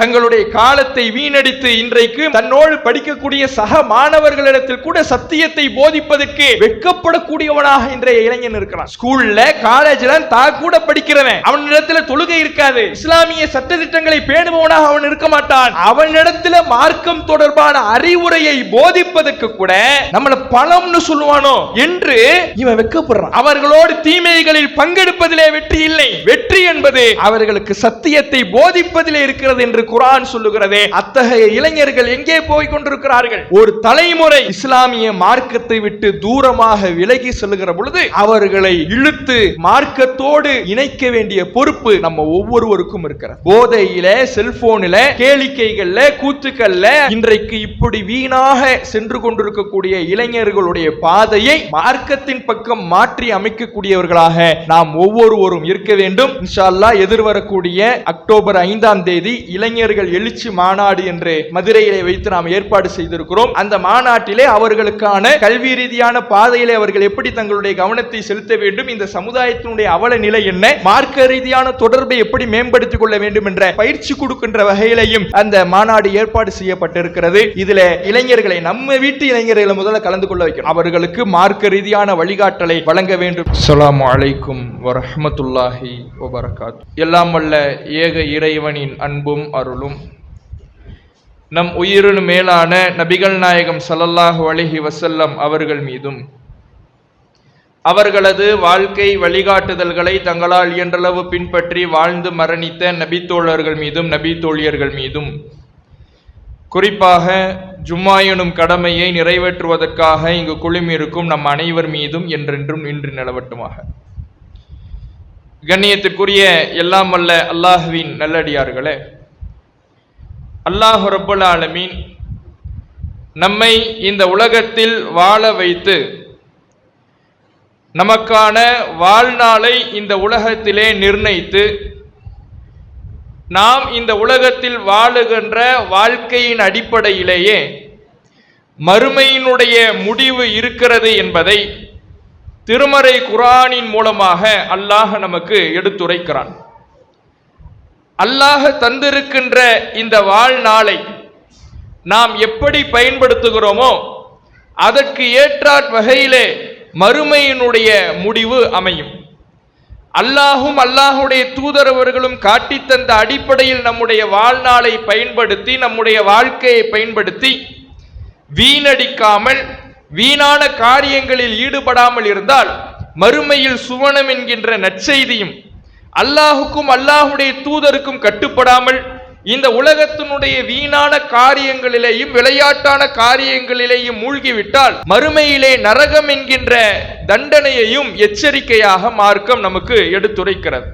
தங்களுடைய காலத்தை வீணடித்து இன்றைக்கு தன்னோடு படிக்கக்கூடிய சக மாணவர்களிடத்தில் கூட சத்தியத்தை போதிப்பதற்கு வெட்கப்படக்கூடியவனாக இன்றைய இளைஞன் இருக்கிறான். ஸ்கூல்ல காலேஜ்ல தா கூட படிக்கிறவன். அவனிடத்துல தொழுகை இருக்காது. இஸ்லாமிய சட்ட திட்டங்களை பேணுபவனாக அவன் இருக்க மாட்டான். அவனிடத்துல மார்க்கம் தொடர்பான அறிவுரையை போதிப்பதற்கு கூட நம்மள பணம்னு சொல்லுவானோ? என்று இவன் வெட்கப்படுறான். அவர்களோடு தீமைகளில் பங்கெடுப்பதிலே வெற்றி இல்லை. வெற்றி என்பது அவர்களுக்கு சத்தியத்தை போதிப்பதிலே இருக்கிறது என்று குரான் சொல்லுகிறதே அத்தகைய இளைஞர்கள் எங்கே போய் கொண்டிருக்கிறார்கள்? ஒரு தலைமுறை இஸ்லாமிய மார்க்கத்தை விட்டு தூரமாக விலகி செல்லுகிற பொழுது அவர்களை இழுத்து மார்க்கத்தோடு இணைக்க வேண்டிய பொறுப்பு நம்ம ஒவ்வொருவருக்கும் இருக்கிறது. போதையில செல்போனில கேளிக்கைகள்ல கூத்துக்கள்ல இன்றைக்கு இப்படி வீணாக சென்று கொண்டிருக்கக்கூடிய இளைஞர்களுடைய பாதையை மார்க்கத்தின் பக்கம் மாற்றி அமைக்கக்கூடியவர்களாக நாம் ஒவ்வொருவரும் இருக்க வேண்டும். இன்ஷா எதிர்வரக்கூடிய அக்டோபர் ஐந்தாம் தேதி இளைஞர் இளைஞர்கள் எழுச்சி மாநாடு என்று மதுரையிலே வைத்து நாம் ஏற்பாடு செய்திருக்கிறோம். அந்த மாநாட்டிலே அவர்களுக்கான கல்வி ரீதியான பாதையிலே அவர்கள் எப்படி தங்களுடைய கவனத்தை செலுத்த வேண்டும் இந்த சமுதாயத்தினுடைய அவல நிலை என்ன மார்க்க ரீதியான தொடர்பை எப்படி மேம்படுத்திக் கொள்ள வேண்டும் என்ற பயிற்சி கொடுக்கின்ற வகையிலையும் அந்த மாநாடு ஏற்பாடு செய்யப்பட்டிருக்கிறது. இதுல இளைஞர்களை நம்ம வீட்டு இளைஞர்களை முதல்ல கலந்து கொள்ள வைக்கணும். அவர்களுக்கு மார்க்க ரீதியான வழிகாட்டலை வழங்க வேண்டும். அஸ்லாம் அலைக்கும் வரஹ்மத்துல்லாஹி வபரகாத். எல்லாம் வல்ல ஏக இறைவனின் அன்பும் அருள் அருளும். நம் உயிரினு மேலான நபிகள் நாயகம் சல்லல்லாஹு அலிஹி வசல்லம் அவர்கள் மீதும். அவர்களது வாழ்க்கை வழிகாட்டுதல்களை தங்களால் இயன்றளவு பின்பற்றி வாழ்ந்து மரணித்த நபித்தோழர்கள் மீதும் நபி தோழியர்கள் மீதும். குறிப்பாக ஜும்மாயனும் கடமையை நிறைவேற்றுவதற்காக இங்கு குழுமிருக்கும் நம் அனைவர் மீதும் என்றென்றும் இன்று நிலவட்டுமாக. கண்ணியத்திற்குரிய எல்லாம் வல்ல அல்லாஹுவின் நல்லடியார்களே அல்லாஹ் ரபுல் ஆலமீன் நம்மை இந்த உலகத்தில் வாழ வைத்து நமக்கான வாழ்நாளை இந்த உலகத்திலே நிர்ணயித்து நாம் இந்த உலகத்தில் வாழுகின்ற வாழ்க்கையின் அடிப்படையிலேயே மறுமையினுடைய முடிவு இருக்கிறது என்பதை திருமறை குரானின் மூலமாக அல்லாஹ் நமக்கு எடுத்துரைக்கிறான். அல்லாஹ் தந்திருக்கின்ற இந்த வாழ்நாளை நாம் எப்படி பயன்படுத்துகிறோமோ அதற்கு ஏற்றாற் வகையிலே மறுமையினுடைய முடிவு அமையும். அல்லாஹும் அல்லாஹுடைய தூதரவர்களும் காட்டித்தந்த அடிப்படையில் நம்முடைய வாழ்நாளை பயன்படுத்தி நம்முடைய வாழ்க்கையை பயன்படுத்தி வீணடிக்காமல் வீணான காரியங்களில் ஈடுபடாமல் இருந்தால் மறுமையில் சுவனம் என்கின்ற நற்செய்தியும் அல்லாஹுக்கும் அல்லாஹுடைய தூதருக்கும் கட்டுப்படாமல் இந்த உலகத்தினுடைய வீணான காரியங்களிலேயும் விளையாட்டான காரியங்களிலேயும் மூழ்கிவிட்டால் மறுமையிலே நரகம் என்கின்ற தண்டனையையும் எச்சரிக்கையாக மார்க்கம் நமக்கு எடுத்துரைக்கிறது.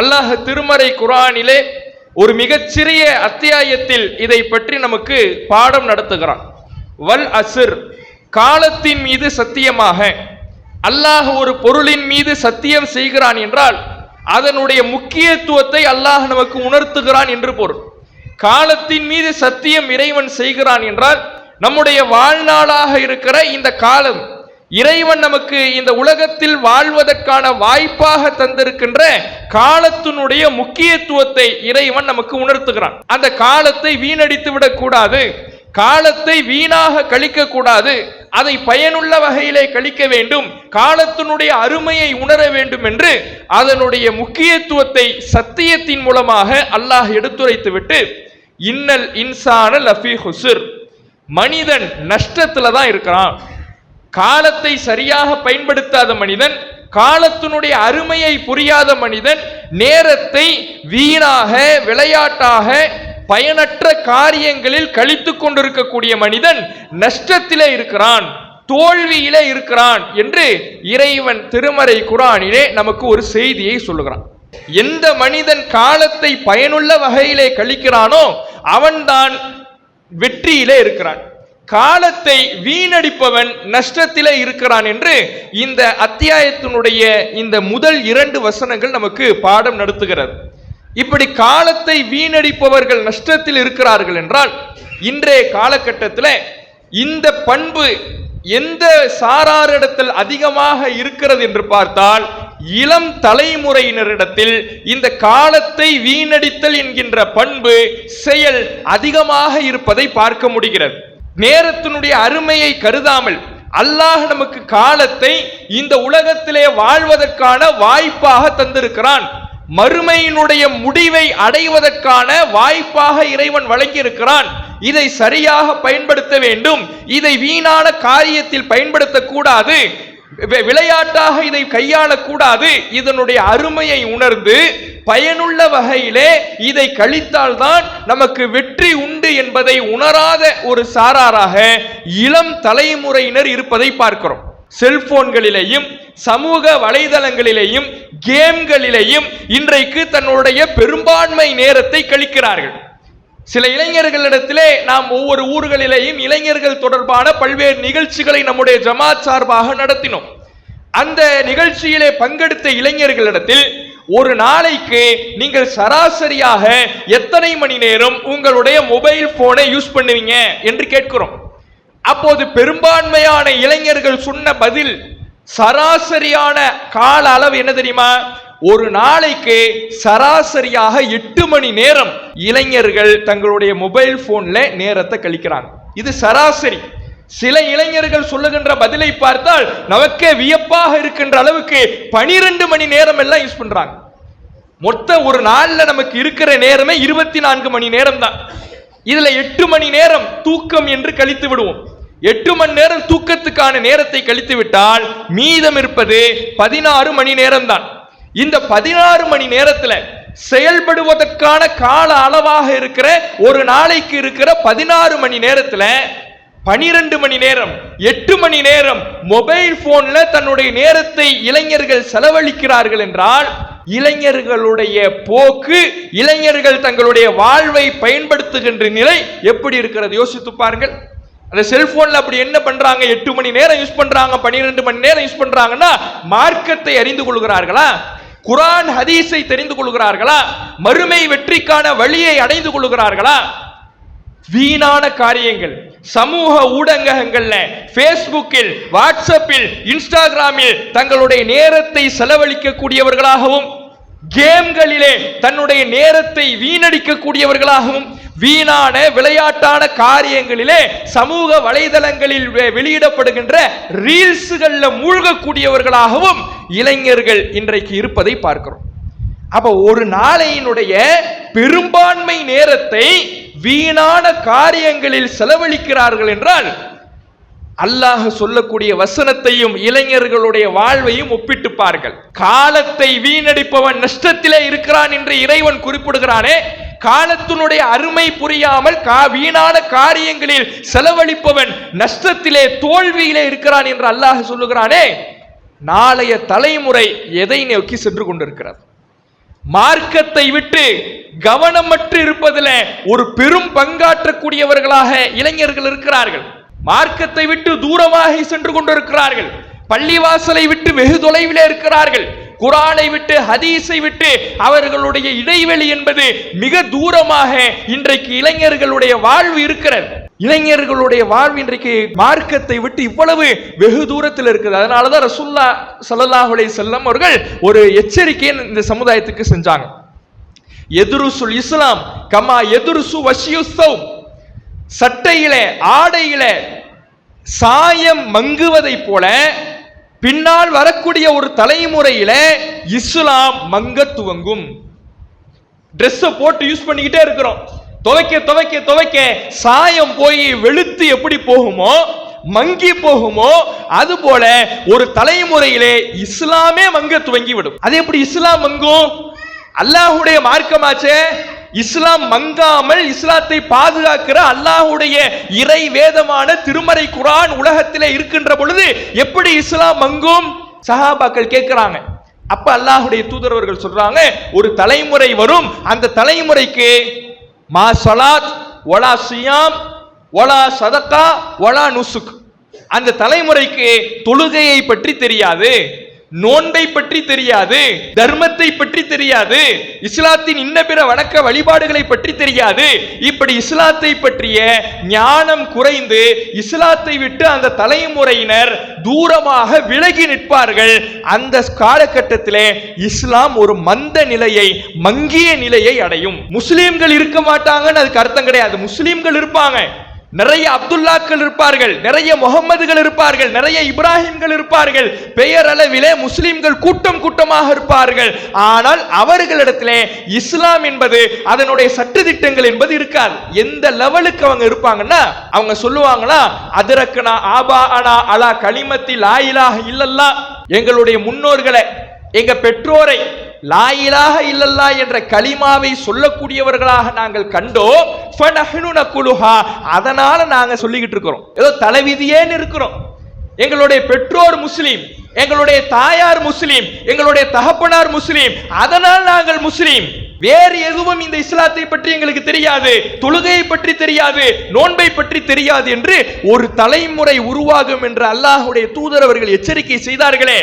அல்லாஹ் திருமறை குரானிலே ஒரு மிகச்சிறிய அத்தியாயத்தில் இதை பற்றி நமக்கு பாடம் நடத்துகிறான். வல் அசிர் காலத்தின் மீது சத்தியமாக. அல்லாஹ் ஒரு பொருளின் மீது சத்தியம் செய்கிறான் என்றால் அதனுடைய முக்கியத்துவத்தை அல்லாஹ் நமக்கு உணர்த்துகிறான் என்று பொருள். காலத்தின் மீது சத்தியம் இறைவன் செய்கிறான் என்றால் நம்முடைய வாழ்நாளாக இருக்கிற இந்த காலம் இறைவன் நமக்கு இந்த உலகத்தில் வாழ்வதற்கான வாய்ப்பாக தந்திருக்கின்ற காலத்தினுடைய முக்கியத்துவத்தை இறைவன் நமக்கு உணர்த்துகிறான். அந்த காலத்தை வீணடித்து விடக்கூடாது காலத்தை வீணாக கழிக்க கூடாது அதை பயனுள்ள வகையிலே கழிக்க வேண்டும். காலத்தினுடைய அருமையை உணர வேண்டும் என்று அதனுடைய முக்கியத்துவத்தை சத்தியத்தின் மூலமாக அல்லாஹ் எடுத்துரைத்துவிட்டு இன்னல் இன்சான லஃபி ஹுசுர். மனிதன் நஷ்டத்துல தான் இருக்கிறான். காலத்தை சரியாக பயன்படுத்தாத மனிதன் காலத்தினுடைய அருமையை புரியாத மனிதன் நேரத்தை வீணாக விளையாட்டாக பயனற்ற காரியங்களில் கழித்து கொண்டிருக்கக்கூடிய மனிதன் நஷ்டத்திலே இருக்கிறான் தோல்வியிலே இருக்கிறான் என்று இறைவன் திருமறை குரானிலே நமக்கு ஒரு செய்தியை சொல்லுகிறான். எந்த மனிதன் காலத்தை பயனுள்ள வகையிலே கழிக்கிறானோ அவன்தான் வெற்றியிலே இருக்கிறான். காலத்தை வீணடிப்பவன் நஷ்டத்திலே இருக்கிறான் என்று இந்த அத்தியாயத்தினுடைய இந்த முதல் இரண்டு வசனங்கள் நமக்கு பாடம் நடத்துகிறது. இப்படி காலத்தை வீணடிப்பவர்கள் நஷ்டத்தில் இருக்கிறார்கள் என்றால் இன்றைய காலகட்டத்தில் இந்த பண்பு எந்த சாராரிடத்தில் அதிகமாக இருக்கிறது என்று பார்த்தால் இளம் தலைமுறையினரிடத்தில் இந்த காலத்தை வீணடித்தல் என்கின்ற பண்பு செயல் அதிகமாக இருப்பதை பார்க்க முடிகிறது. நேரத்தினுடைய அருமையை கருதாமல் அல்லாஹ் நமக்கு காலத்தை இந்த உலகத்திலே வாழ்வதற்கான வாய்ப்பாக தந்திருக்கிறான். மறுமையினுடைய முடிவை அடைவதற்கான வாய்ப்பாக இறைவன் வழங்கியிருக்கிறான். இதை சரியாக பயன்படுத்த வேண்டும். இதை வீணான காரியத்தில் பயன்படுத்தக்கூடாது. விளையாட்டாக இதை கையாளக்கூடாது. இதனுடைய அருமையை உணர்ந்து பயனுள்ள வகையிலே இதை கழித்தால்தான் நமக்கு வெற்றி உண்டு என்பதை உணராத ஒரு சாராராக இளம் தலைமுறையினர் இருப்பதை பார்க்கிறோம். செல்போன்களிலேயும் சமூக வலைதளங்களிலேயும் கேம்களிலேயும் இன்றைக்கு தன்னுடைய பெரும்பான்மை நேரத்தை கழிக்கிறார்கள். சில இளைஞர்களிடத்திலே நாம் ஒவ்வொரு ஊர்களிலேயும் இளைஞர்கள் தொடர்பான பல்வேறு நிகழ்ச்சிகளை நம்முடைய ஜமாத் சார்பாக நடத்தினோம். அந்த நிகழ்ச்சியிலே பங்கெடுத்த இளைஞர்களிடத்தில் ஒரு நாளைக்கு நீங்கள் சராசரியாக எத்தனை மணி நேரம் உங்களுடைய மொபைல் போனை யூஸ் பண்ணுவீங்க என்று கேட்கிறோம். அப்போது பெரும்பான்மையான இளைஞர்கள் சொன்ன பதில் சராசரியான கால அளவு என்ன தெரியுமா? ஒரு நாளைக்கு சராசரியாக எட்டு மணி நேரம் இளைஞர்கள் தங்களுடைய மொபைல் போன்ல நேரத்தை கழிக்கிறாங்க. இது சராசரி. சில இளைஞர்கள் சொல்லுகின்ற பதிலை பார்த்தால் நமக்கே வியப்பாக இருக்கின்ற அளவுக்கு பனிரெண்டு மணி நேரம் எல்லாம் யூஸ் பண்றாங்க. மொத்த ஒரு நாள்ல நமக்கு இருக்கிற நேரமே இருபத்தி நான்கு மணி நேரம் தான் இதுல எட்டு மணி நேரம் தூக்கம் என்று கழித்து விடுவோம். எட்டு மணி நேரம் தூக்கத்துக்கான நேரத்தை கழித்து விட்டால் மீதம் இருப்பது பதினாறு மணி நேரம் தான் இந்த பதினாறு மணி நேரத்துல செயல்படுவதற்கான கால அளவாக இருக்கிற ஒரு நாளைக்கு இருக்கிற பதினாறு மணி நேரத்துல பனிரெண்டு மணி நேரம் எட்டு மணி நேரம் மொபைல் போன்ல தன்னுடைய நேரத்தை இளைஞர்கள் செலவழிக்கிறார்கள் என்றால் இளைஞர்களுடைய போக்கு இளைஞர்கள் தங்களுடைய வாழ்வை பயன்படுத்துகின்ற நிலை எப்படி இருக்கிறது? யோசித்து பாருங்கள். அந்த செல்போன்ல அப்படி என்ன பண்றாங்க? எட்டு மணி நேரம் யூஸ் பண்றாங்க பன்னிரெண்டு மணி நேரம் யூஸ் பண்றாங்கன்னா மார்க்கத்தை அறிந்து கொள்கிறார்களா? குரான் ஹதீஸை தெரிந்து கொள்கிறார்களா? மறுமை வெற்றிக்கான வழியை அடைந்து கொள்கிறார்களா? வீணான காரியங்கள். சமூக ஊடகங்கள்ல பேஸ்புக்கில் வாட்ஸ்அப்பில் இன்ஸ்டாகிராமில் தங்களுடைய நேரத்தை செலவழிக்கக்கூடியவர்களாகவும் கேம்களிலே தன்னுடைய நேரத்தை வீணடிக்கக்கூடியவர்களாகவும் வீணான விளையாட்டான காரியங்களிலே சமூக வலைதளங்களில் வெ- வெளியிடப்படுகின்ற ரீல்ஸுகளில் மூழ்கக்கூடியவர்களாகவும் இளைஞர்கள் இன்றைக்கு இருப்பதை பார்க்கிறோம். அப்ப ஒரு நாளையினுடைய பெரும்பான்மை நேரத்தை வீணான காரியங்களில் செலவழிக்கிறார்கள் என்றால் அல்லாஹ் சொல்லக்கூடிய வசனத்தையும் இளைஞர்களுடைய வாழ்வையும் ஒப்பிட்டுப்பார்கள். காலத்தை வீணடிப்பவன் நஷ்டத்திலே இருக்கிறான் என்று இறைவன் குறிப்பிடுகிறானே காலத்தினுடைய அருமை புரியாமல் கா வீணான காரியங்களில் செலவழிப்பவன் நஷ்டத்திலே தோல்வியிலே இருக்கிறான் என்று அல்லாஹ் சொல்லுகிறானே நாளைய தலைமுறை எதை நோக்கி சென்று கொண்டிருக்கிறது? மார்க்கத்தை விட்டு கவனமற்று இருப்பதில் ஒரு பெரும் பங்காற்றக்கூடியவர்களாக இளைஞர்கள் இருக்கிறார்கள். மார்க்கத்தை விட்டு தூரமாக சென்று கொண்டிருக்கிறார்கள். பள்ளிவாசலை விட்டு வெகு தொலைவில் இருக்கிறார்கள். குரானை விட்டு ஹதீஸை விட்டு அவர்களுடைய இடைவெளி என்பது மிக தூரமாக இன்றைக்கு இளைஞர்களுடைய வாழ்வு இருக்கிறது. இளைஞர்களுடைய வாழ்வு இன்றைக்கு மார்க்கத்தை விட்டு இவ்வளவு வெகு தூரத்தில் இருக்குது. அதனாலதான் ரசுல்லா சல்லாஹுலே செல்லம் அவர்கள் ஒரு எச்சரிக்கையை இந்த சமுதாயத்துக்கு செஞ்சாங்க. எதிருசுல் இஸ்லாம் கமா எதிருசு வஷியுஸ்தவ் சட்டையிலே ஆடையிலே சாயம் மங்குவதைப் போல பின்னால் வரக்கூடிய ஒரு தலைமுறையில இஸ்லாம் மங்க துவங்கும். ட்ரெஸ்ஸை போட்டு யூஸ் பண்ணிக்கிட்டே இருக்கிறோம். துவைக்க துவைக்க துவைக்க சாயம் போய் வெளுத்து எப்படி போகுமோ மங்கி போகுமோ அது போல ஒரு தலைமுறையிலே இஸ்லாமே மங்க துவங்கி விடும் அது எப்படி இஸ்லாம் மங்கும்? அல்லாஹுடைய மார்க்கமாச்சே இஸ்லாம் மங்காமல் இஸ்லாத்தை பாதுகாக்கிற அல்லாஹுடைய இறை வேதமான திருமறை குரான் உலகத்திலே இருக்கின்ற பொழுது எப்படி இஸ்லாம் மங்கும்? சஹாபாக்கள் கேட்கிறாங்க. அப்ப அல்லாஹுடைய தூதரவர்கள் சொல்றாங்க ஒரு தலைமுறை வரும் அந்த தலைமுறைக்கு மா சலாத் ஒலா சியாம் ஒலா சதக்கா ஒலா நுசுக். அந்த தலைமுறைக்கு தொழுகையை பற்றி தெரியாது. நோன்பை பற்றி தெரியாது தர்மத்தை பற்றி தெரியாது இஸ்லாத்தின் இன்ன பிற வணக்க வழிபாடுகளை பற்றி தெரியாது. இப்படி இஸ்லாத்தை பற்றிய ஞானம் குறைந்து இஸ்லாத்தை விட்டு அந்த தலைமுறையினர் தூரமாக விலகி நிற்பார்கள். அந்த காலகட்டத்திலே இஸ்லாம் ஒரு மந்த நிலையை மங்கிய நிலையை அடையும். முஸ்லீம்கள் இருக்க மாட்டாங்கன்னு அதுக்கு அர்த்தம் கிடையாது. முஸ்லீம்கள் இருப்பாங்க. நிறைய அப்துல்லாக்கள் இருப்பார்கள் நிறைய முகம்மதுகள் இருப்பார்கள் நிறைய இப்ராஹிம்கள் இருப்பார்கள் பெயர் அளவிலே முஸ்லிம்கள் கூட்டம் கூட்டமாக இருப்பார்கள். ஆனால் அவர்களிடத்திலே இஸ்லாம் என்பது அதனுடைய சட்டதிட்டங்கள் என்பது இருக்காது. எந்த லெவலுக்கு அவங்க இருப்பாங்கன்னா அவங்க சொல்லுவாங்களா அதிரக்கனா ஆபா அனா அலா களிமத்தில் ஆயிலாக இல்லல்லா. எங்களுடைய முன்னோர்களை எங்க பெற்றோரை லாயிலாக இல்லல்லா என்ற கலிமாவை சொல்லக்கூடியவர்களாக நாங்கள் கண்டோம். ஃபனஹ்னு அதனால நாங்க சொல்லிக்கிட்டு இருக்கிறோம். ஏதோ தலைவிதியேன்னு இருக்கிறோம். எங்களுடைய பெற்றோர் முஸ்லீம் எங்களுடைய தாயார் முஸ்லீம் எங்களுடைய தகப்பனார் முஸ்லீம் அதனால் நாங்கள் முஸ்லீம். வேறு எதுவும் இந்த இஸ்லாத்தை பற்றி எங்களுக்கு தெரியாது தொழுகையை பற்றி தெரியாது நோன்பை பற்றி தெரியாது என்று ஒரு தலைமுறை உருவாகும் என்று அல்லாஹுடைய தூதரவர்கள் எச்சரிக்கை செய்தார்களே.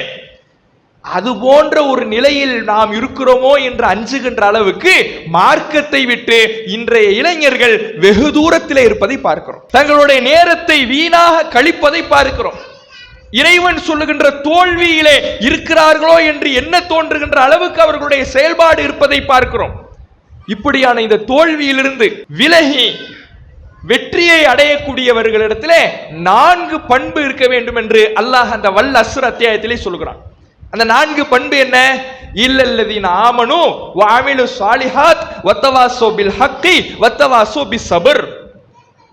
அது போன்ற ஒரு நிலையில் நாம் இருக்கிறோமோ என்று அஞ்சுகின்ற அளவுக்கு மார்க்கத்தை விட்டு இன்றைய இளைஞர்கள் வெகு தூரத்திலே இருப்பதை பார்க்கிறோம். தங்களுடைய நேரத்தை வீணாக கழிப்பதை பார்க்கிறோம். இறைவன் சொல்லுகின்ற தோல்வியிலே இருக்கிறார்களோ என்று என்ன தோன்றுகின்ற அளவுக்கு அவர்களுடைய செயல்பாடு இருப்பதை பார்க்கிறோம். இப்படியான இந்த தோல்வியிலிருந்து விலகி வெற்றியை அடையக்கூடியவர்களிடத்திலே நான்கு பண்பு இருக்க வேண்டும் என்று அல்லாஹ் அந்த வல்ல அசுர் அத்தியாயத்திலே சொல்கிறான். அந்த நான்கு பண்பு என்ன? இல்லல்லதீன் ஆமனு வாமிலு சாலிஹாத் வத்தவாசோ பில் ஹக்கி வத்தவாசோ பி சபர்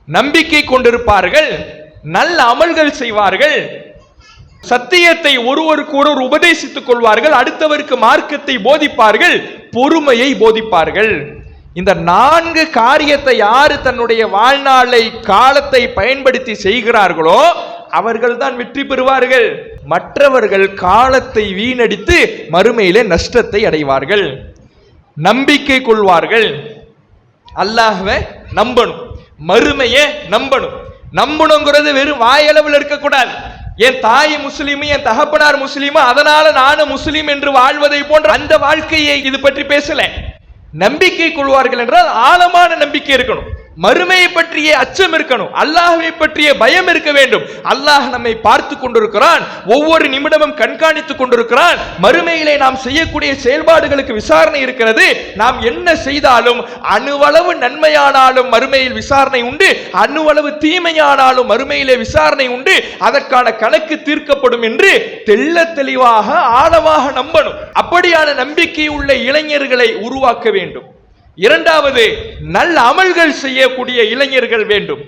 நம்பிக்கை கொண்டிருப்பார்கள் நல்ல அமல்கள் செய்வார்கள் சத்தியத்தை ஒருவருக்கு ஒருவர் உபதேசித்துக் கொள்வார்கள் அடுத்தவருக்கு மார்க்கத்தை போதிப்பார்கள் பொறுமையை போதிப்பார்கள். இந்த நான்கு காரியத்தை யாரு தன்னுடைய வாழ்நாளை காலத்தை பயன்படுத்தி செய்கிறார்களோ அவர்கள் தான் வெற்றி பெறுவார்கள். மற்றவர்கள் காலத்தை வீணடித்து மறுமையிலே நஷ்டத்தை அடைவார்கள். நம்பிக்கை கொள்வார்கள். அல்லாஹ்வை நம்பணும். மறுமையை நம்பணும். நம்பணுங்கிறது வெறும் வாயளவில் இருக்கக்கூடாது. என் தாய் முஸ்லீம் என் தகப்பனார் முஸ்லீமு அதனால நானும் முஸ்லீம் என்று வாழ்வதை போன்ற அந்த வாழ்க்கையை இது பற்றி பேசல. நம்பிக்கை கொள்வார்கள் என்றால் ஆழமான நம்பிக்கை இருக்கணும். மறுமையை பற்றிய அச்சம் இருக்கணும். அல்லாஹை பற்றிய பயம் இருக்க வேண்டும். அல்லாஹ் நம்மை பார்த்து கொண்டிருக்கிறான். ஒவ்வொரு நிமிடமும் கண்காணித்துக் கொண்டிருக்கிறான். மறுமையிலே நாம் செய்யக்கூடிய செயல்பாடுகளுக்கு விசாரணை இருக்கிறது. நாம் என்ன செய்தாலும் அணுவளவு நன்மையானாலும் மறுமையில் விசாரணை உண்டு. அணுவளவு தீமையானாலும் மறுமையிலே விசாரணை உண்டு. அதற்கான கணக்கு தீர்க்கப்படும் என்று தெள்ள தெளிவாக ஆழமாக நம்பணும். அப்படியான நம்பிக்கை உள்ள இளைஞர்களை உருவாக்க வேண்டும். இரண்டாவது நல்ல அமல்கள் செய்யக்கூடிய இளைஞர்கள் வேண்டும்.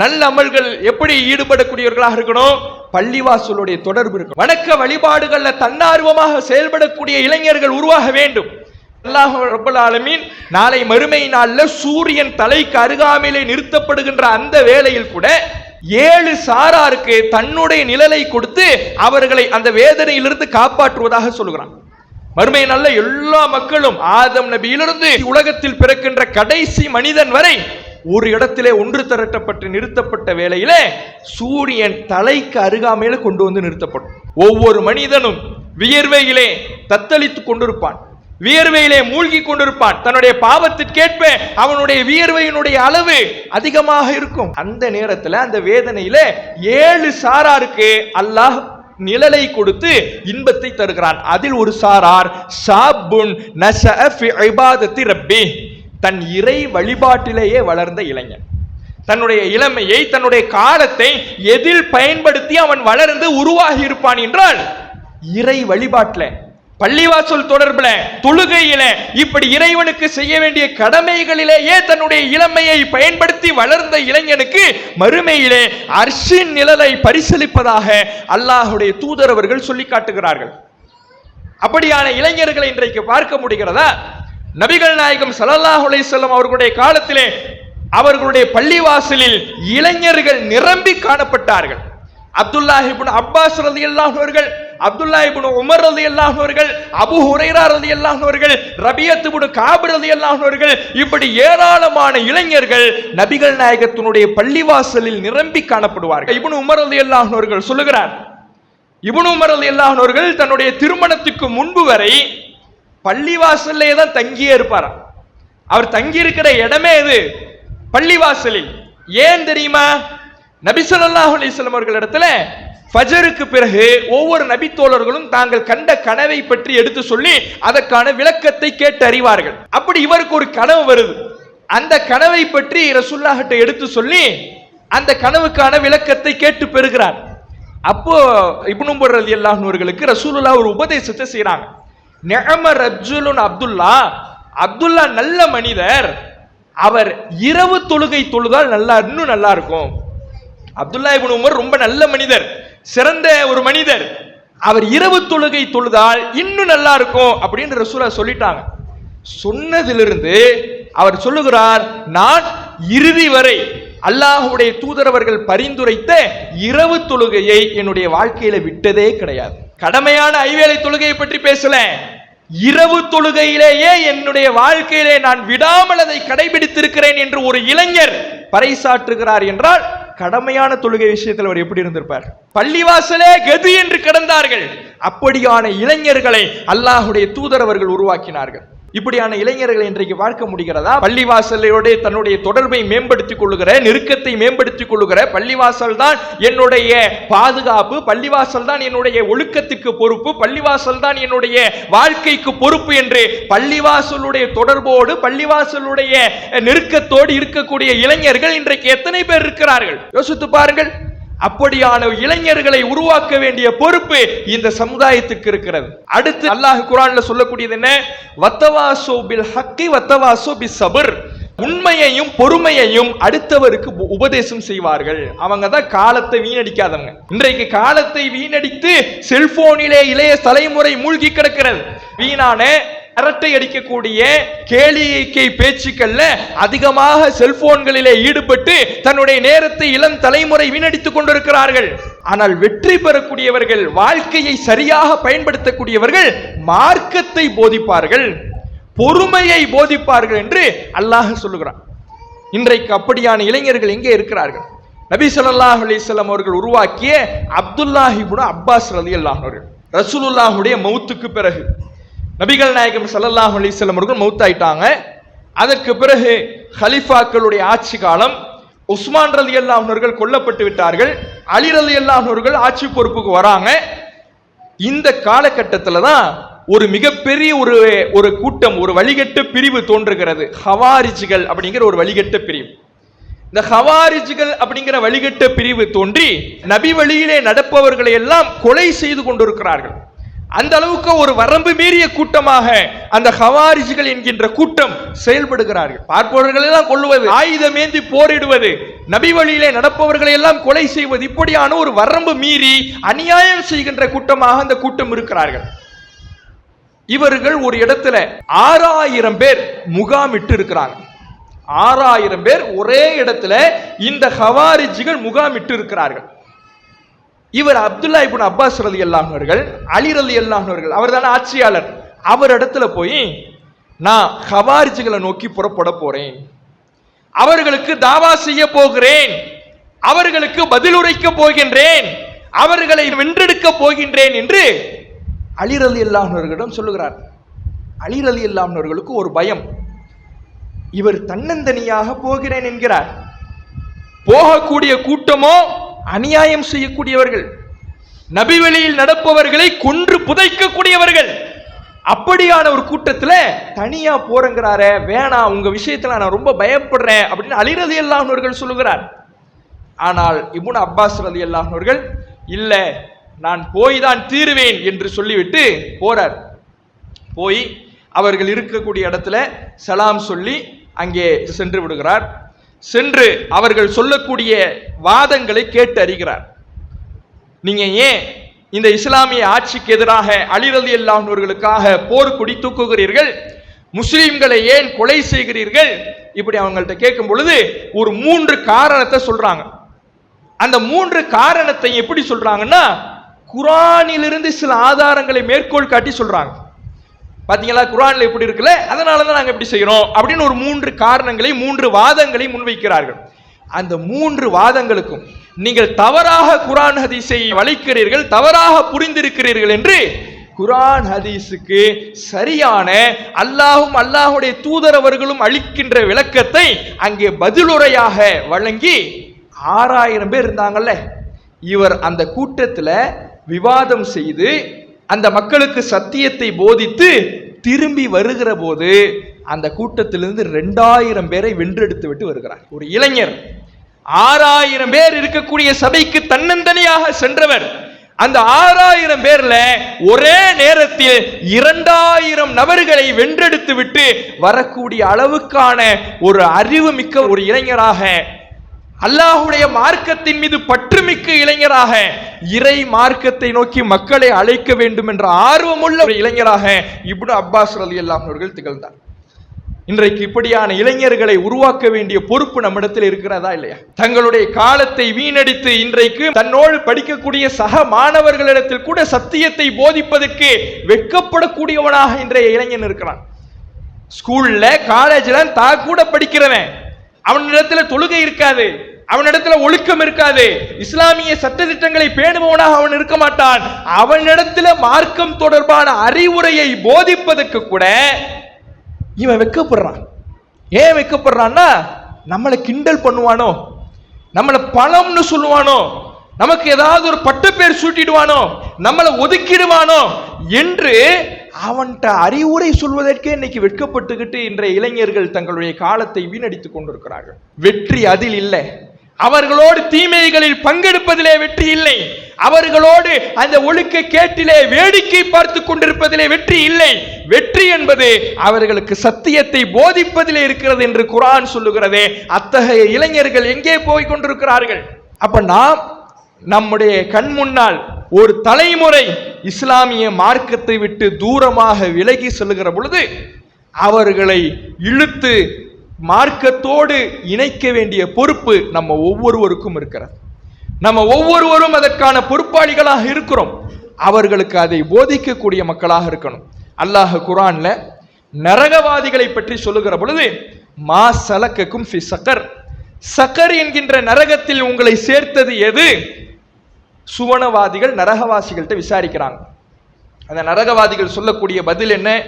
நல்ல அமல்கள் எப்படி ஈடுபடக்கூடியவர்களாக இருக்கணும்? பள்ளிவாசலுடைய தொடர்பு இருக்கும் வணக்க வழிபாடுகள்ல தன்னார்வமாக செயல்படக்கூடிய இளைஞர்கள் உருவாக வேண்டும். அல்லாஹ் ரப்பல் ஆலமீன் நாளை மறுமை நாளில் சூரியன் தலைக்கு அருகாமையிலே நிறுத்தப்படுகின்ற அந்த வேளையில் கூட ஏழு சாராருக்கு தன்னுடைய நிழலை கொடுத்து அவர்களை அந்த வேதனையிலிருந்து காப்பாற்றுவதாக சொல்லுகிறான். மறுமை நல்ல எல்லா மக்களும் ஆதம் நபியிலிருந்து உலகத்தில் பிறக்கின்ற கடைசி மனிதன் வரை ஒரு இடத்திலே ஒன்று திரட்டப்பட்டு நிறுத்தப்பட்ட வேளையிலே சூரியன் தலைக்கு அருகாமையில கொண்டு வந்து நிறுத்தப்படும். ஒவ்வொரு மனிதனும் வியர்வையிலே தத்தளித்துக் கொண்டிருப்பான். வியர்வையிலே மூழ்கி கொண்டிருப்பான். தன்னுடைய பாவத்திற்கேற்ப அவனுடைய வியர்வையினுடைய அளவு அதிகமாக இருக்கும். அந்த நேரத்துல அந்த வேதனையில ஏழு சாராருக்கு அல்லாஹ் நிழலை கொடுத்து இன்பத்தை தருகிறான். அதில் ஒரு சாரார் ஷாபுன் இபாதத்தி ரப்பி. தன் இறை வழிபாட்டிலேயே வளர்ந்த இளைஞன். தன்னுடைய இளமையை தன்னுடைய காலத்தை எதில் பயன்படுத்தி அவன் வளர்ந்து உருவாகி இருப்பான் என்றால் இறை வழிபாட்டில் பள்ளிவாசல் தொடர்பில் தொழுகையில இப்படி இறைவனுக்கு செய்ய வேண்டிய கடமைகளிலேயே தன்னுடைய இளமையை பயன்படுத்தி வளர்ந்த இளைஞனுக்கு மறுமையிலே அர்ஷின் நிழலை பரிசளிப்பதாக அல்லாஹுடைய தூதரவர்கள் சொல்லி காட்டுகிறார்கள். அப்படியான இளைஞர்களை இன்றைக்கு பார்க்க முடிகிறதா? நபிகள் நாயகம் சலல்லாஹுலை செல்லும் அவர்களுடைய காலத்திலே அவர்களுடைய பள்ளிவாசலில் இளைஞர்கள் நிரம்பி காணப்பட்டார்கள். அப்துல்லாஹிபின் இப்னு அப்பாஸ் ரலியல்லாஹு அவர்கள் அப்துல்லா இபுன் உமர் ரதி அல்லாஹர்கள் அபு ஹுரைரா ரதி அல்லாஹர்கள் ரபியத்து புடு காபு ரதி அவர்கள் இப்படி ஏராளமான இளைஞர்கள் நபிகள் நாயகத்தினுடைய பள்ளிவாசலில் நிரம்பி காணப்படுவார்கள். இபுன் உமர் ரதி அல்லாஹர்கள் சொல்லுகிறார் இபுன் உமர் ரதி அல்லாஹர்கள் தன்னுடைய திருமணத்துக்கு முன்பு வரை பள்ளிவாசல்லே தான் தங்கியே இருப்பாராம் அவர் தங்கி இருக்கிற இடமே இது பள்ளிவாசலில். ஏன் தெரியுமா? நபிசல்லாஹ் ஸல்லல்லாஹு அவர்கள் இடத்துல ஃபஜருக்கு பிறகு ஒவ்வொரு நபி தோழர்களும் தாங்கள் கண்ட கனவை பற்றி எடுத்து சொல்லி அதற்கான விளக்கத்தை கேட்டு அறிவார்கள். அப்படி இவருக்கு ஒரு கனவு வருது. அந்த கனவை பற்றி ரசுல்லாஹிட்ட எடுத்து சொல்லி அந்த கனவுக்கான விளக்கத்தை கேட்டு பெறுகிறார். அப்போ இப்னும்பர் அலி அல்லாஹர்களுக்கு ரசூலுல்லா ஒரு உபதேசத்தை செய்கிறாங்க நெகம ரஜுலுன் அப்துல்லா. அப்துல்லா நல்ல மனிதர். அவர் இரவு தொழுகை தொழுதால் நல்லா இன்னும் நல்லா இருக்கும். அப்துல்லா இபின் உமர் ரொம்ப நல்ல மனிதர். சிறந்த ஒரு மனிதர். அவர் இரவு தொழுகை தொழுதால் இன்னும் நல்லா இருக்கும் அப்படின்னு ரசூலா சொல்லிட்டாங்க. சொன்னதிலிருந்து அவர் சொல்லுகிறார் நான் இறுதி வரை அல்லாஹுடைய தூதரவர்கள் பரிந்துரைத்த இரவு தொழுகையை என்னுடைய வாழ்க்கையில விட்டதே கிடையாது. கடமையான ஐவேளை தொழுகையை பற்றி பேசல. இரவு தொழுகையிலேயே என்னுடைய வாழ்க்கையிலே நான் விடாமல் அதை கடைபிடித்திருக்கிறேன் என்று ஒரு இளைஞர் பறைசாற்றுகிறார் என்றால் கடமையான தொழுகை விஷயத்தில் அவர் எப்படி இருந்திருப்பார்? பள்ளிவாசலே கதி என்று கிடந்தார்கள். அப்படியான இளைஞர்களை அல்லாஹுடைய தூதரவர்கள் உருவாக்கினார்கள். இப்படியான இளைஞர்களை இன்றைக்கு பார்க்க முடிகிறதா? பள்ளிவாசலோட தன்னுடைய தொடர்பை மேம்படுத்திக் கொள்ளுகிற நெருக்கத்தை மேம்படுத்திக் கொள்ளுகிற பள்ளிவாசல் தான் என்னுடைய பாதுகாப்பு பள்ளிவாசல் தான் என்னுடைய ஒழுக்கத்துக்கு பொறுப்பு பள்ளிவாசல் தான் என்னுடைய வாழ்க்கைக்கு பொறுப்பு என்று பள்ளிவாசலுடைய தொடர்போடு பள்ளிவாசலுடைய நெருக்கத்தோடு இருக்கக்கூடிய இளைஞர்கள் இன்றைக்கு எத்தனை பேர் இருக்கிறார்கள்? யோசித்து பாருங்கள். அப்படியான இளைஞர்களை உருவாக்க வேண்டிய பொறுப்பு இந்த சமுதாயத்துக்கு இருக்கிறது. அடுத்து அல்லாஹ் குரான்ல சொல்லக்கூடியது என்ன? வத்தவாசோ பில் ஹக்கி வத்தவாசோ பி சபர். உண்மையையும் பொறுமையையும் அடுத்தவருக்கு உபதேசம் செய்வார்கள். அவங்க தான் காலத்தை வீணடிக்காதவங்க. இன்றைக்கு காலத்தை வீணடித்து செல்போனிலே இளைய தலைமுறை மூழ்கி கிடக்கிறது. வீணான அரட்டை அடிக்கக்கூடிய கேளிக்கை பேச்சுக்கள்ல அதிகமாக செல்போன்களிலே ஈடுபட்டு தன்னுடைய நேரத்தை இளம் தலைமுறை வீணடித்துக் கொண்டிருக்கிறார்கள். ஆனால் வெற்றி பெறக்கூடியவர்கள் வாழ்க்கையை சரியாக பயன்படுத்தக்கூடியவர்கள் மார்க்கத்தை போதிப்பார்கள். பொறுமையை போதிப்பார்கள் என்று அல்லாஹ் சொல்லுகிறான். இன்றைக்கு அப்படியான இளைஞர்கள் எங்கே இருக்கிறார்கள்? நபி சொல்லாஹ் அலைஹி அவர்கள் உருவாக்கிய அப்துல்லாஹிபுன இப்னு அப்பாஸ் ரலியல்லாஹு அவர்கள். ரசூலுல்லாஹுடைய மௌத்துக்கு பிறகு நபிகள் நாயகம் ஸல்லல்லாஹு அலிசல்லம் அவர்கள் மௌத்தாயிட்டாங்க. அதற்கு பிறகு ஹலிஃபாக்களுடைய ஆட்சி காலம் உஸ்மான் ரலி அல்லாஹர்கள் கொல்லப்பட்டு விட்டார்கள். அலி ரலி அல்லாஹர்கள் ஆட்சி பொறுப்புக்கு வராங்க. இந்த காலகட்டத்தில் தான் ஒரு மிகப்பெரிய ஒரு ஒரு கூட்டம் ஒரு வழிகட்ட பிரிவு தோன்றுகிறது. ஹவாரிஜிகள் அப்படிங்கிற ஒரு வழிகட்ட பிரிவு. இந்த ஹவாரிஜிகள் அப்படிங்கிற வழிகட்ட பிரிவு தோன்றி நபி வழியிலே நடப்பவர்களை எல்லாம் கொலை செய்து கொண்டிருக்கிறார்கள். அந்த அளவுக்கு ஒரு வரம்பு மீறிய கூட்டமாக அந்த ஹவாரிஜிகள் என்கின்ற கூட்டம் செயல்படுகிறார்கள். பார்ப்பவர்களை எல்லாம் கொள்ளுவது ஆயுதமேந்தி போரிடுவது நபி வழியிலே நடப்பவர்களை எல்லாம் கொலை செய்வது இப்படியான ஒரு வரம்பு மீறி அநியாயம் செய்கின்ற கூட்டமாக அந்த கூட்டம் இருக்கிறார்கள். இவர்கள் ஒரு இடத்துல ஆறாயிரம் பேர் முகாமிட்டு இருக்கிறாங்க ஆறாயிரம் பேர் ஒரே இடத்துல இந்த ஹவாரிஜிகள் முகாமிட்டு இருக்கிறார்கள் இவர் அப்துல்லா இபுன் அப்பாஸ் ரலி அல்லாஹர்கள் அலி ரலி அல்லாஹர்கள் அவர் தானே ஆட்சியாளர். அவர் இடத்துல போய் நான் ஹவாரிஜிகளை நோக்கி புறப்பட போறேன். அவர்களுக்கு தாவா செய்ய போகிறேன். அவர்களுக்கு பதிலுரைக்க போகின்றேன். அவர்களை வென்றெடுக்க போகின்றேன் என்று அலி ரலி அல்லாஹர்களிடம் சொல்லுகிறார். அலி ரலி அல்லாஹர்களுக்கு ஒரு பயம். இவர் தன்னந்தனியாக போகிறேன் என்கிறார். போகக்கூடிய கூட்டமோ அநியாயம் செய்யக்கூடியவர்கள் நபி வழியில் நடப்பவர்களை கொன்று புதைக்கக்கூடியவர்கள். அப்படியான ஒரு கூட்டத்துல தனியா போறங்கிறாரு வேணாம் உங்க விஷயத்துல நான் ரொம்ப பயப்படுறேன் அப்படின்னு அலிரதி அல்லாஹர்கள் சொல்லுகிறார். ஆனால் இபுன் அப்பாஸ் ரதி அல்லாஹர்கள் இல்ல நான் போய் தான் தீருவேன் என்று சொல்லிவிட்டு போறார். போய் அவர்கள் இருக்கக்கூடிய இடத்துல சலாம் சொல்லி அங்கே சென்று விடுகிறார். சென்று அவர்கள் சொல்லக்கூடிய வாதங்களை கேட்டு அறிகிறார். நீங்க ஏன் இந்த இஸ்லாமிய ஆட்சிக்கு எதிராக அலிரதி அல்லாஹர்களுக்காக போர் குடி தூக்குகிறீர்கள்? முஸ்லீம்களை ஏன் கொலை செய்கிறீர்கள்? இப்படி அவங்கள்ட்ட கேட்கும் பொழுது ஒரு மூன்று காரணத்தை சொல்றாங்க. அந்த மூன்று காரணத்தை எப்படி சொல்றாங்கன்னா குரானிலிருந்து சில ஆதாரங்களை மேற்கோள் காட்டி சொல்றாங்க. பார்த்தீங்களா குரான்ல இப்படி இருக்குல்ல? அதனால தான் நாங்கள் இப்படி செய்கிறோம் அப்படின்னு ஒரு மூன்று காரணங்களை மூன்று வாதங்களை முன்வைக்கிறார்கள். அந்த மூன்று வாதங்களுக்கும் நீங்கள் தவறாக குரான் ஹதீஸை வளைக்கிறீர்கள் தவறாக புரிந்திருக்கிறீர்கள் என்று குரான் ஹதீஸுக்கு சரியான அல்லாஹும் அல்லாஹுடைய தூதரவர்களும் அளிக்கின்ற விளக்கத்தை அங்கே பதிலுரையாக வழங்கி ஆறாயிரம் பேர் இருந்தாங்கல்ல. இவர் அந்த கூட்டத்தில் விவாதம் செய்து அந்த மக்களுக்கு சத்தியத்தை போதித்து திரும்பி வருகிற போது அந்த கூட்டத்திலிருந்து ரெண்டாயிரம் பேரை வென்றெடுத்து விட்டு வருகிறார். ஒரு இளைஞர். ஆறாயிரம் பேர் இருக்கக்கூடிய சபைக்கு தன்னந்தனியாக சென்றவர். அந்த ஆறாயிரம் பேர்ல ஒரே நேரத்தில் இரண்டாயிரம் நபர்களை வென்றெடுத்து விட்டு வரக்கூடிய அளவுக்கான ஒரு அறிவு மிக்க ஒரு இளைஞராக அல்லாஹுடைய மார்க்கத்தின் மீது பற்றுமிக்க இளைஞராக இறை மார்க்கத்தை நோக்கி மக்களை அழைக்க வேண்டும் என்ற ஆர்வமுள்ள ஒரு இளைஞராக இப்னு அப்பாஸ் அலி அல்லாம் அவர்கள் திகழ்ந்தார். இன்றைக்கு இப்படியான இளைஞர்களை உருவாக்க வேண்டிய பொறுப்பு நம்மிடத்தில் இருக்கிறதா இல்லையா? தங்களுடைய காலத்தை வீணடித்து இன்றைக்கு தன்னோடு படிக்கக்கூடிய சக மாணவர்களிடத்தில் கூட சத்தியத்தை போதிப்பதற்கு வெட்கப்படக்கூடியவனாக இன்றைய இளைஞன் இருக்கிறான். ஸ்கூல்ல காலேஜ்ல தான் கூட படிக்கிறவன். அவனிடத்துல தொழுகை இருக்காது. அவனிடத்துல ஒழுக்கம் இருக்காது. இஸ்லாமிய சட்டதிட்டங்களை பேணுபவனாக அவன் இருக்க மாட்டான். அவனிடத்துல மார்க்கம் தொடர்பான அறிவுரையை போதிப்பதற்கு கூட இவன் வெக்கப்படுறான். ஏன் வெக்கப்படுறான்னா நம்மளை கிண்டல் பண்ணுவானோ நம்மளை பணம்னு சொல்லுவானோ நமக்கு ஏதாவது ஒரு பட்டு பேர் சூட்டிடுவானோ நம்மளை ஒதுக்கிடுவானோ என்று அவன்கிட்ட அறிவுரை சொல்வதற்கே இன்னைக்கு வெட்கப்பட்டுக்கிட்டு இன்றைய இளைஞர்கள் தங்களுடைய காலத்தை வீணடித்துக் கொண்டிருக்கிறார்கள். வெற்றி அதில் இல்லை. அவர்களோடு தீமைகளில் பங்கெடுப்பதிலே வெற்றி இல்லை. அவர்களோடு அந்த ஒழுக்க கேட்டிலே வேடிக்கை பார்த்து கொண்டிருப்பதிலே வெற்றி இல்லை. வெற்றி என்பது அவர்களுக்கு சத்தியத்தை போதிப்பதிலே இருக்கிறது என்று குரான் சொல்லுகிறதே. அத்தகைய இளைஞர்கள் எங்கே போய் கொண்டிருக்கிறார்கள்? அப்ப நாம் நம்முடைய கண் முன்னால் ஒரு தலைமுறை இஸ்லாமிய மார்க்கத்தை விட்டு தூரமாக விலகி செல்கிற பொழுது அவர்களை இழுத்து மார்க்கத்தோடு இணைக்க வேண்டிய பொறுப்பு நம்ம ஒவ்வொருவருக்கும் இருக்கிறது. நம்ம ஒவ்வொருவரும் அதற்கான பொறுப்பாளிகளாக இருக்கிறோம். அவர்களுக்கு அதை போதிக்கக்கூடிய மக்களாக இருக்கணும். அல்லாஹ் குரான்ல நரகவாதிகளை பற்றி சொல்லுகிற பொழுது மா சலக்கக்கும் ஃபி சக்கர். சக்கர் என்கின்ற நரகத்தில் உங்களை சேர்த்தது எது? சுவனவாதிகள் நரகவாசிகள்கிட்ட விசாரிக்கிறாங்க. அந்த நரகவாதிகள் சொல்லக்கூடிய பதில் என்ன?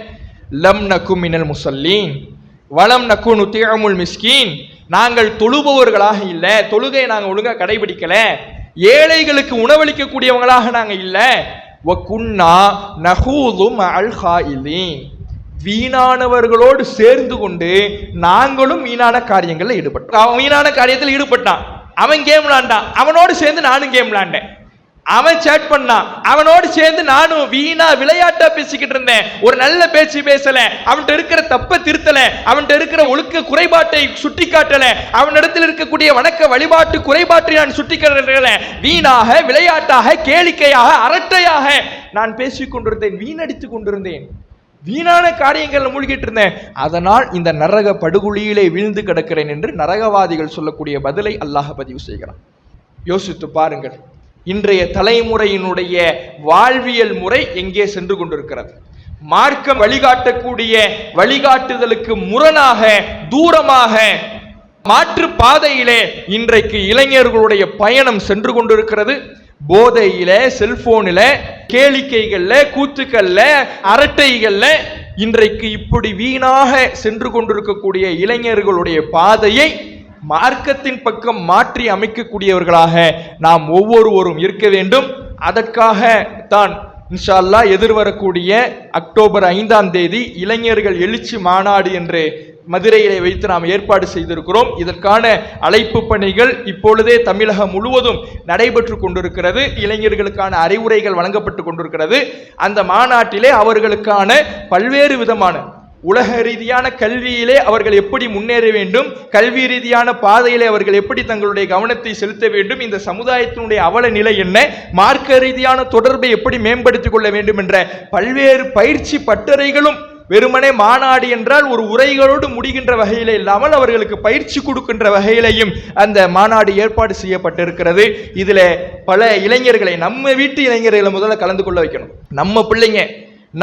லம் நக்கும் மினல் முசல்லீன். வளம் நக்கு நுத்தியமுல் மிஸ்கீன். நாங்கள் தொழுபவர்களாக இல்லை. தொழுகையை நாங்கள் ஒழுங்காக கடைபிடிக்கல. ஏழைகளுக்கு உணவளிக்கக்கூடியவங்களாக நாங்கள் இல்லை. வக்குன்னா நகூதும் அல் ஹாயிலீன். வீணானவர்களோடு சேர்ந்து கொண்டு நாங்களும் வீணான காரியங்களில் ஈடுபட்டோம். அவன் வீணான காரியத்தில் ஈடுபட்டான். அவன் கேம் விளாண்டான். அவனோடு சேர்ந்து நானும் கேம் விளாண்டேன். அவன் சேட் பண்ணான் அவனோடு சேர்ந்து நானும் வீணா விளையாட்டா பேசிக்கிட்டு இருந்தேன். ஒரு நல்ல பேச்சு பேசல அவன்கிட்ட இருக்கிற தப்ப திருத்தல அவன்கிட்ட இருக்கிற ஒழுக்க குறைபாட்டை சுட்டி காட்டல அவனிடத்தில் இருக்கக்கூடிய வணக்க வழிபாட்டு குறைபாட்டை நான் சுட்டி காட்டல வீணாக விளையாட்டாக கேளிக்கையாக அரட்டையாக நான் பேசிக் கொண்டிருந்தேன் வீணடித்துக் கொண்டிருந்தேன். வீணான காரியங்களில் மூழ்கிட்டு இருந்தேன். அதனால் இந்த நரக படுகொலியிலே வீழ்ந்து கிடக்கிறேன் என்று நரகவாதிகள் சொல்லக்கூடிய பதிலை அல்லாஹ் பதிவு செய்கிறான். யோசித்து பாருங்கள். இன்றைய தலைமுறையினுடைய வாழ்வியல் முறை எங்கே சென்று கொண்டிருக்கிறது? மார்க்கம் வழிகாட்டக்கூடிய வழிகாட்டுதலுக்கு முரணாக தூரமாக மாற்று பாதையிலே இன்றைக்கு இளைஞர்களுடைய பயணம் சென்று கொண்டிருக்கிறது. போதையில செல்போனில கேளிக்கைகள்ல கூத்துக்கள்ல அரட்டைகள்ல இன்றைக்கு இப்படி வீணாக சென்று கொண்டிருக்கக்கூடிய இளைஞர்களுடைய பாதையை மார்க்கத்தின் பக்கம் மாற்றி அமைக்கக்கூடியவர்களாக நாம் ஒவ்வொருவரும் இருக்க வேண்டும். அதற்காக தான் இன்ஷால்லா எதிர்வரக்கூடிய அக்டோபர் ஐந்தாம் தேதி இளைஞர்கள் எழுச்சி மாநாடு என்று மதுரையிலே வைத்து நாம் ஏற்பாடு செய்திருக்கிறோம். இதற்கான அழைப்பு பணிகள் இப்பொழுதே தமிழகம் முழுவதும் நடைபெற்று கொண்டிருக்கிறது. இளைஞர்களுக்கான அறிவுரைகள் வழங்கப்பட்டு கொண்டிருக்கிறது. அந்த மாநாட்டிலே அவர்களுக்கான பல்வேறு விதமான உலக ரீதியான கல்வியிலே அவர்கள் எப்படி முன்னேற வேண்டும் கல்வி ரீதியான பாதையிலே அவர்கள் எப்படி தங்களுடைய கவனத்தை செலுத்த வேண்டும் இந்த சமுதாயத்தினுடைய அவல நிலை என்ன மார்க்க ரீதியான தொடர்பை எப்படி மேம்படுத்திக் கொள்ள வேண்டும் என்ற பல்வேறு பயிற்சி பட்டறைகளும் வெறுமனே மாநாடு என்றால் ஒரு உரைகளோடு முடிகின்ற வகையிலே இல்லாமல் அவர்களுக்கு பயிற்சி கொடுக்கின்ற வகையிலையும் அந்த மாநாடு ஏற்பாடு செய்யப்பட்டிருக்கிறது. இதுல பல இளைஞர்களை நம்ம வீட்டு இளைஞர்களை முதல்ல கலந்து கொள்ள வைக்கணும். நம்ம பிள்ளைங்க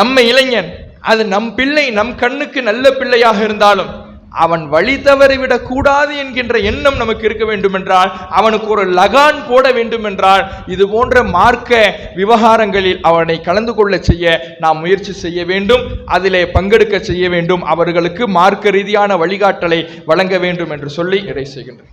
நம்ம இளைஞன் அது நம் பிள்ளை நம் கண்ணுக்கு நல்ல பிள்ளையாக இருந்தாலும் அவன் வழி தவறிவிடக் கூடாது என்கின்ற எண்ணம் நமக்கு இருக்க வேண்டும் என்றால் அவனுக்கு ஒரு லகான் போட வேண்டும் என்றால் இது போன்ற மார்க்க விவகாரங்களில் அவனை கலந்து கொள்ள செய்ய நாம் முயற்சி செய்ய வேண்டும் அதிலே பங்கெடுக்க செய்ய வேண்டும் அவர்களுக்கு மார்க்க ரீதியான வழிகாட்டலை வழங்க வேண்டும் என்று சொல்லி இறை செய்கின்றேன்.